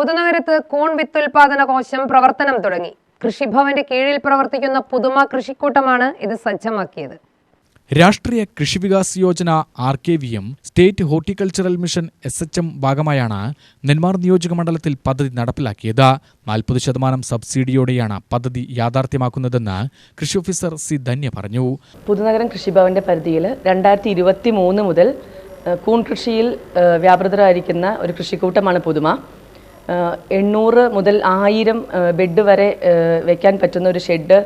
പുതുനഗരത്ത് കൂൺ വിത്തുൽപാദന കോശം പ്രവർത്തനം തുടങ്ങി. കൃഷിഭവന്റെ കീഴിൽ പ്രവർത്തിക്കുന്ന പുതുമ കൃഷിക്കൂട്ടമാണ് ഇത് സജ്ജമാക്കിയത്. Rashtriya Krishi Vikas Yojana R K V M state horticultural mission S H M ഭാഗമായാണ് നെന്മാർ നിയോജക മണ്ഡലത്തിൽ പദ്ധതി നടപ്പിലാക്കിയത്. നാൽപ്പത് ശതമാനം സബ്സിഡിയോടെയാണ് പദ്ധതി യാഥാർത്ഥ്യമാക്കുന്നതെന്ന് കൃഷി ഓഫീസർ സി ധന്യ പറഞ്ഞു. പുതുനഗരം കൃഷിഭവന്റെ പരിധിയിൽ രണ്ടായിരത്തി ഇരുപത്തി മൂന്ന് മുതൽ കൂൺ കൃഷിയിൽ വ്യാപൃതരായിരിക്കുന്ന ഒരു കൃഷിക്കൂട്ടമാണ് പുതുമ. എണ്ണൂറ് മുതൽ ആയിരം ബെഡ് വരെ വെക്കാൻ പറ്റുന്ന ഒരു ഷെഡ്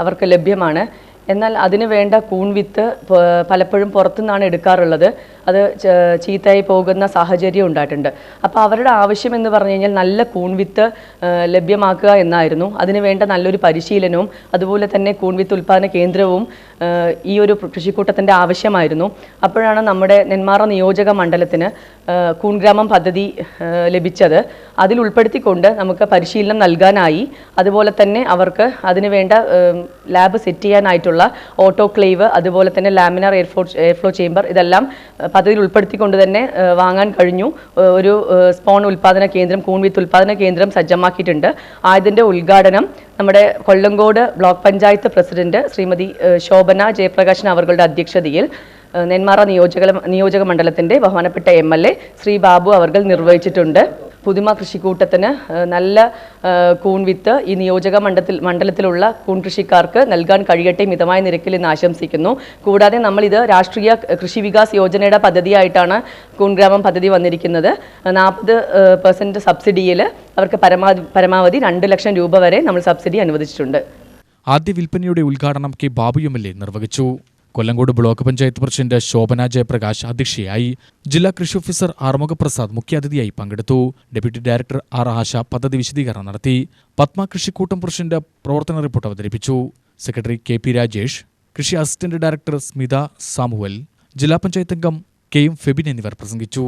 അവർക്ക് ലഭ്യമാണ്. എന്നാൽ അതിന് വേണ്ട കൂൺ വിത്ത് പ- പലപ്പോഴും പുറത്തുനിന്നാണ് എടുക്കാറുള്ളത്. അത് ചീത്തയായി പോകുന്ന സാഹചര്യം ഉണ്ടായിട്ടുണ്ട്. അപ്പോൾ അവരുടെ ആവശ്യം എന്ന് പറഞ്ഞു കഴിഞ്ഞാൽ നല്ല കൂൺ വിത്ത് ലഭ്യമാക്കുക എന്നായിരുന്നു. അതിന് വേണ്ട നല്ലൊരു പരിശീലനവും അതുപോലെ തന്നെ കൂൺ വിത്ത് ഉൽപ്പാദന കേന്ദ്രവും ഈ ഒരു കൃഷിക്കൂട്ടത്തിന്റെ ആവശ്യമായിരുന്നു. അപ്പോഴാണ് നമ്മുടെ നെന്മാറ നിയോജക മണ്ഡലത്തിന് കൂൺഗ്രാമം പദ്ധതി ലഭിച്ചത്. അതിൽ ഉൾപ്പെടുത്തിക്കൊണ്ട് നമുക്ക് പരിശീലനം നൽകാനായി. അതുപോലെ തന്നെ അവർക്ക് അതിനുവേണ്ട ലാബ് സെറ്റ് ചെയ്യാനായിട്ടുള്ള ഓട്ടോക്ലേവ് അതുപോലെ തന്നെ ലാമിനാർ എയർഫ്ലോ എയർഫ്ലോ ചേംബർ ഇതെല്ലാം പദ്ധതിയിൽ ഉൾപ്പെടുത്തിക്കൊണ്ട് തന്നെ വാങ്ങാൻ കഴിഞ്ഞു. ഒരു സ്പോൺ ഉൽപ്പാദന കേന്ദ്രം കൂൺവിത്ത് ഉൽപ്പാദന കേന്ദ്രം സജ്ജമാക്കിയിട്ടുണ്ട്. ആയതിന്റെ ഉദ്ഘാടനം നമ്മുടെ കൊല്ലങ്കോട് ബ്ലോക്ക് പഞ്ചായത്ത് പ്രസിഡന്റ് ശ്രീമതി ശോഭന ജയപ്രകാശൻ അവരുടെ അധ്യക്ഷതയിൽ നെന്മാറ നിയോജക നിയോജക മണ്ഡലത്തിന്റെ ബഹുമാനപ്പെട്ട M L A Shri Babu അവർ നിർവഹിച്ചിട്ടുണ്ട്. പുതുമ കൃഷിക്കൂട്ടത്തിന് നല്ല കൂൺ വിത്ത് ഈ നിയോജക മണ്ഡലത്തിൽ മണ്ഡലത്തിലുള്ള കൂൺ കൃഷിക്കാർക്ക് നൽകാൻ കഴിയട്ടെ മിതമായ നിരക്കിൽ എന്ന് ആശംസിക്കുന്നു. കൂടാതെ നമ്മളിത് രാഷ്ട്രീയ കൃഷി വികാസ് യോജനയുടെ പദ്ധതിയായിട്ടാണ് കൂൺഗ്രാമം പദ്ധതി വന്നിരിക്കുന്നത്. നാൽപ്പത് പെർസെന്റ് സബ്സിഡിയിൽ അവർക്ക് പരമാവധി പരമാവധി രണ്ട് ലക്ഷം രൂപ വരെ നമ്മൾ സബ്സിഡി അനുവദിച്ചിട്ടുണ്ട്. ആദ്യ വിൽപ്പനയുടെ ഉദ്ഘാടനം കെ ബാബു എ നിർവഹിച്ചു. കൊല്ലങ്കോട് ബ്ലോക്ക് പഞ്ചായത്ത് പ്രസിഡന്റ് ശോഭന ജയപ്രകാശ് അധ്യക്ഷയായി ജില്ലാ കൃഷി ഓഫീസർ ആറുമുഖ പ്രസാദ് മുഖ്യാതിഥിയായി പങ്കെടുത്തു. ഡെപ്യൂട്ടി ഡയറക്ടർ ആർ ആശ പദ്ധതി വിശദീകരണം നടത്തി. പത്മ കൃഷിക്കൂട്ടം പ്രസിഡന്റ് പ്രവർത്തന റിപ്പോർട്ട് അവതരിപ്പിച്ചു. സെക്രട്ടറി കെ പി രാജേഷ് കൃഷി അസിസ്റ്റന്റ് ഡയറക്ടർ സ്മിത സാമുവൽ ജില്ലാ പഞ്ചായത്ത് അംഗം കെ എം ഫെബിൻ എന്നിവർ പ്രസംഗിച്ചു.